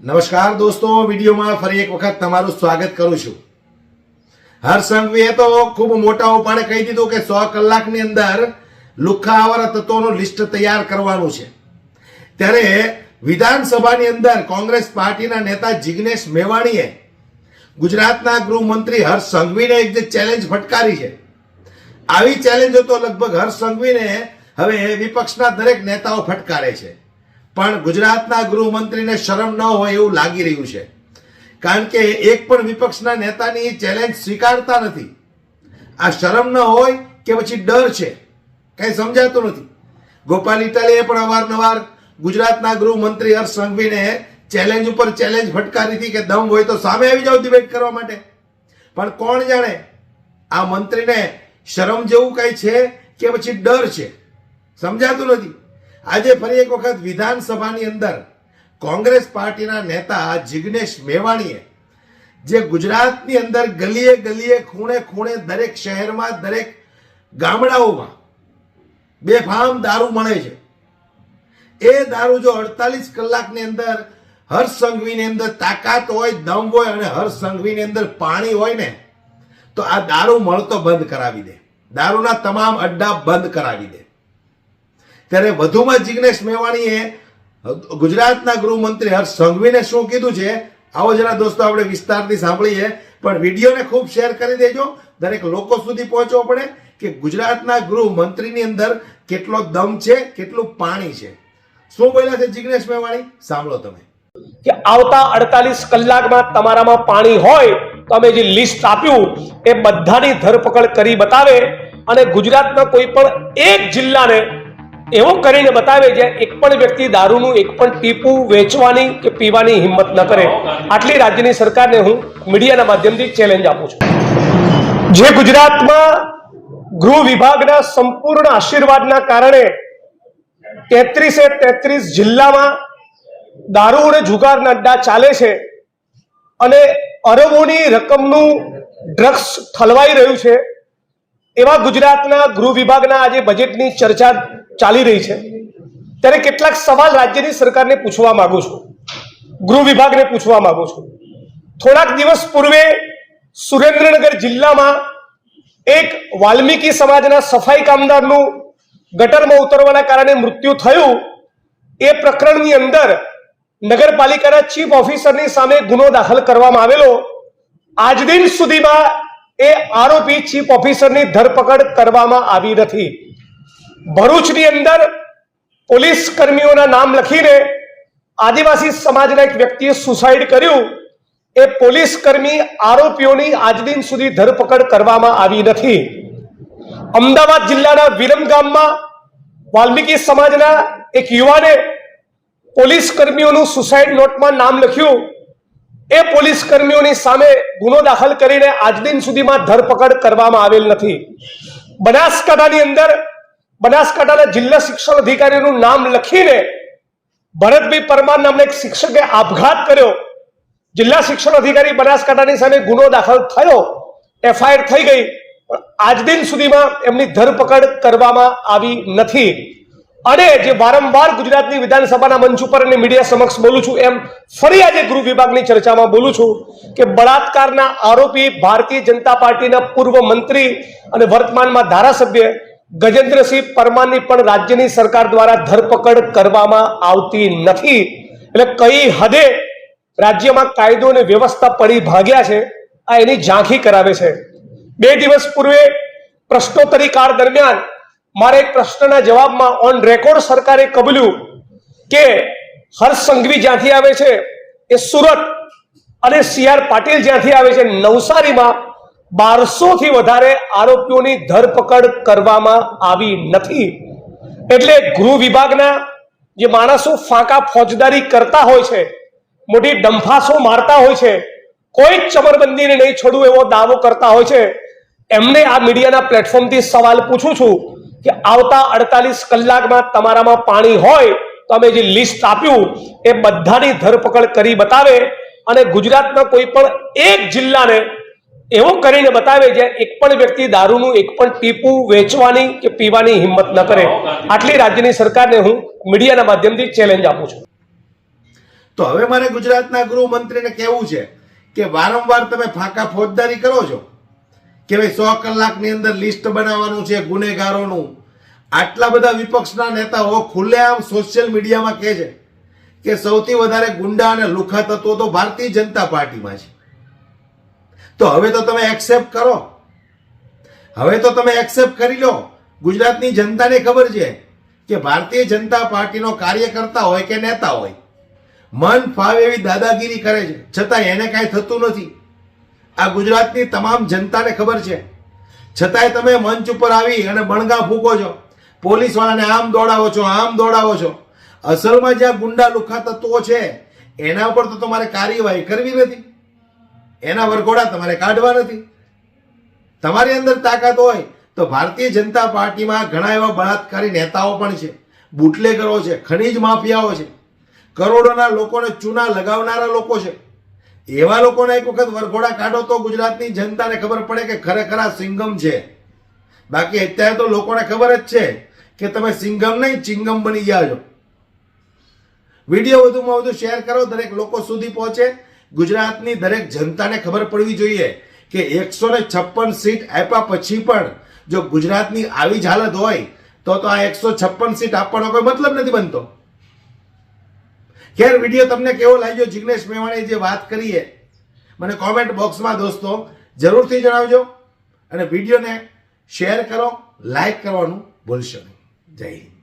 નમસ્કાર દોસ્તો, વિડીયોમાં ફરી એક વખત તમારું સ્વાગત કરું છું. હર્ષંઘવીએ તો ખૂબ મોટા ઉપાડે કહી દીધું કે સો કલાકની અંદર લુખ્ખા આવારા તત્વોનું લિસ્ટ તૈયાર કરવાનું છે. ત્યારે વિધાનસભાની અંદર કોંગ્રેસ પાર્ટીના નેતા જિગ્નેશ મેવાણીએ ગુજરાતના ગૃહમંત્રી હર્ષ સંઘવીને એક જે ચેલેન્જ ફટકારી છે. આવી ચેલેન્જો તો લગભગ હર્ષ સંઘવીને હવે વિપક્ષના દરેક નેતાઓ ફટકારે છે. પણ ગુજરાતના ગૃહમંત્રીને શરમ ન હોય એવું લાગી રહ્યું છે. કારણ કે એક પણ વિપક્ષના નેતાની ચેલેન્જ સ્વીકારતા નથી. આ શરમ ન હોય કે પછી ડર છે, કઈ સમજાતું નથી. ગોપાલ ઇટાલીએ પણ અવારનવાર ગુજરાતના ગૃહમંત્રી હર્ષ સંઘવીને ચેલેન્જ ઉપર ચેલેન્જ ફટકારી હતી કે દમ હોય તો સામે આવી જાઓ ડિબેટ કરવા માટે. પણ કોણ જાણે આ મંત્રીને શરમ જેવું કઈ છે કે પછી ડર છે? સમજાતું નથી. આજે ફરી એક વખત વિધાનસભાની અંદર કોંગ્રેસ પાર્ટીના નેતા જિગ્નેશ મેવાણીએ, જે ગુજરાતની અંદર ગલીએ ગલીએ, ખૂણે ખૂણે દરેક શહેરમાં, દરેક ગામડાઓમાં બેફામ દારૂ મળે છે. એ દારૂ જો અડતાલીસ કલાકની અંદર હર્ષ સંઘવીની અંદર તાકાત હોય, દમ હોય અને હર્ષ સંઘવીની અંદર પાણી હોય ને, તો આ દારૂ મળતો બંધ કરાવી દે. દારૂના તમામ અડ્ડા બંધ કરાવી દે. ત્યારે વધુમાં જિગ્નેશ મેવાણીએ ગુજરાતના ગૃહમંત્રી હર્ષ સંઘવીને શું કીધું છે? આવો જરા દોસ્તો આપણે વિસ્તારથી સાંભળીએ. પણ વિડીયોને ખૂબ શેર કરી દેજો. દરેક લોકો સુધી પહોંચવો પડે કે ગુજરાતના ગૃહમંત્રીની અંદર કેટલો દમ છે, કેટલું પાણી છે. શું બોલ્યા છે જિગ્નેશ મેવાણી? સાંભળો તમે. કે આવતા અડતાલીસ કલાકમાં તમારામાં પાણી હોય તો અમે જે લિસ્ટ આપ્યું એ બધાની ધરપકડ કરી બતાવે અને ગુજરાતના કોઈ પણ એક જિલ્લાને એવો કરીને બતાવે છે, એક પણ વ્યક્તિ દારૂનું, એક પણ ટીપું વેચવાની કે પીવાની હિંમત ન કરે. આટલી રાજ્યની સરકારને હું મીડિયાના માધ્યમથી ચેલેન્જ આપું છું. જે ગુજરાતમાં ગૃહ વિભાગના સંપૂર્ણ આશીર્વાદના કારણે તેત્રીસે તેત્રીસ જિલ્લામાં દારૂ અને જુગારના અડ્ડા ચાલે છે અને અરબોની રકમનું ડ્રગ્સ ઠલવાઈ રહ્યું છે, એવા ગુજરાતના ગૃહ વિભાગના આજે બજેટની ચર્ચા ચાલી રહી છે. ત્યારે કેટલાક સવાલ રાજ્યની સરકારને પૂછવા માંગુ છું. ગૃહ વિભાગને પૂછવા માંગુ છું. થોડાક દિવસ પૂર્વે સુરેન્દ્રનગર જિલ્લામાં એક વાલ્મીકી સમાજના સફાઈ કામદારનું ગટરમાં ઉતરવાના કારણે મૃત્યુ થયું. એ પ્રકરણની અંદર નગરપાલિકાના ચીફ ઓફિસરની સામે ગુનો દાખલ કરવામાં આવેલો. આજ દિન સુધીમાં એ આરોપી ચીફ ઓફિસરની ધરપકડ કરવામાં આવી નથી. ભરૂચની અંદર પોલીસ કર્મીઓના નામ લખીને આદિવાસી સમાજના એક વ્યક્તિએ સુસાઇડ કર્યું. એ પોલીસ કર્મી આરોપીઓની આજ દિન સુધી ધરપકડ કરવામાં આવી નથી. અમદાવાદ જિલ્લાના વિરમ ગામમાં વાલ્મીકી સમાજના એક યુવાને પોલીસ કર્મીઓનું સુસાઇડ નોટમાં નામ લખ્યું. એ પોલીસ કર્મીઓની સામે ગુનો દાખલ કરીને આજ દિન સુધીમાં ધરપકડ કરવામાં આવેલ નથી. બનાસકાંઠાની અંદર બનાસકાંઠાના જિલ્લા શિક્ષણ અધિકારીનું નામ લખીને ભરતભાઈ પરમાર નામના એક શિક્ષકે આપઘાત કર્યો. જિલ્લા શિક્ષણ અધિકારી બનાસકાંઠાની સામે ગુનો દાખલ થયો. એફઆઈઆર થઈ ગઈ. પણ આજ દિન સુધીમાં એમની ધરપકડ કરવામાં આવી નથી. અને જે વારંવાર ગુજરાતની વિધાનસભાના મંચ ઉપર અને મીડિયા સમક્ષ બોલું છું, એમ ફરી આજે ગૃહ વિભાગની ચર્ચામાં બોલું છું કે બળાત્કારના આરોપી ભારતીય જનતા પાર્ટીના પૂર્વ મંત્રી અને વર્તમાનમાં ધારાસભ્ય ગજેન્દ્રસિંહ પરમારની પણ રાજ્યની સરકાર દ્વારા ધરપકડ કરવામાં આવતી નથી. એટલે કઈ હદે રાજ્યમાં કાયદો અને વ્યવસ્થા પડી ભાગ્યા છે, આ એની ઝાંખી કરાવે છે. બે દિવસ પૂર્વે પ્રશ્નોત્તરી કાળ દરમિયાન મારે એક પ્રશ્નના જવાબમાં ઓન રેકોર્ડ સરકારે કબૂલ્યું કે હર્ષ સંઘવી જ્યાંથી આવે છે એ સુરત અને સી આર પાટીલ જ્યાંથી આવે છે નવસારીમાં બારસો થી વધારે આરોપીઓની ધરપકડ કરવામાં આવી નથી. એટલે ગૃહ વિભાગના જે માણસો ફાંકા ફોજદારી કરતા હોય છે, મોટી ડંફાસો મારતા હોય છે, કોઈ જ ચમરબંધીને નહીં છોડવું એવો દાવો કરતા હોય છે, એમને આ મીડિયાના પ્લેટફોર્મથી સવાલ પૂછું છું કે આવતા અડતાલીસ કલાકમાં તમારામાં પાણી હોય તો અમે જે લિસ્ટ આપ્યું એ બધાની ધરપકડ કરી બતાવે અને ગુજરાતના કોઈ પણ એક જિલ્લાને એવું કરીને બતાવે છે, એક પણ વ્યક્તિ દારૂનું, એક પણ ટીપું વેચવાની કે પીવાની હિંમત ન કરે. આટલી રાજ્યની સરકારને હું મીડિયાના માધ્યમથી ચેલેન્જ આપું છું. તો હવે મારે ગુજરાતના ગૃહમંત્રીને કહેવું છે કે વારંવાર તમે ફાંકા ફોજદારી કરો છો. કે ભાઈ સો કલાકની અંદર લિસ્ટ બનાવવાનું છે, ગુનેગારોનું. આટલા બધા વિપક્ષના નેતાઓ ખુલ્લેઆમ સોશિયલ મીડિયામાં કહે છે કે સૌથી વધારે ગુંડા અને લુખા તત્વો તો ભારતીય જનતા પાર્ટીમાં છે. તો હવે તો તમે એક્સેપ્ટ કરો. હવે તો તમે એક્સેપ્ટ કરી લો. ગુજરાતની જનતાને ખબર છે કે ભારતીય જનતા પાર્ટીનો કાર્યકર્તા હોય કે નેતા હોય, મન ફાવે એવી દાદાગીરી કરે છે. છતાં એને કાંઈ થતું નથી. આ ગુજરાતની તમામ જનતાને ખબર છે. છતાંય તમે મંચ ઉપર આવી અને બણગા ફૂકો છો. પોલીસવાળાને આમ દોડાવો છો, આમ દોડાવો છો. અસલમાં જ્યાં ગુંડા લુખા તત્વો છે, એના ઉપર તો તમારે કાર્યવાહી કરવી નથી. એના વરઘોડા તમારે કાઢવા નથી. તમારી અંદર તાકાત હોય તો ભારતીય જનતા પાર્ટીમાં ઘણા એવા બળાત્કારી નેતાઓ પણ છે. બુટલેગરો છે, ખનીજ માફિયાઓ છે. કરોડોના લોકોને ચૂના લગાવનારા લોકો છે. એવા લોકોને એક વખત વરઘોડા કાઢો તો ગુજરાતની જનતાને ખબર પડે કે ખરેખર આ સિંગમ છે. બાકી અત્યારે તો લોકોને ખબર જ છે કે તમે સિંગમ નહીં, ચિંગમ બની ગયા છો. વીડિયો વધુમાં વધુ શેર કરો, દરેક લોકો સુધી પહોંચે. ગુજરાતની દરેક જનતાને ખબર પડવી જોઈએ કે એકસો ને છપ્પન સીટ આપ્યા પછી પણ જો ગુજરાતની આવી જ હાલત હોય, તો તો આ એકસો છપ્પન સીટ આપવાનો કોઈ મતલબ નથી બનતો. ખેર વીડિયો તમને કેવો લાગ્યો? જિગ્નેશ મેવાણી જે વાત કરીએ મને કોમેન્ટ બોક્સમાં દોસ્તો જરૂરથી જણાવજો અને વિડીયોને શેર કરો લાઈક કરવાનું ભૂલશો નહીં. જય હિન્દ.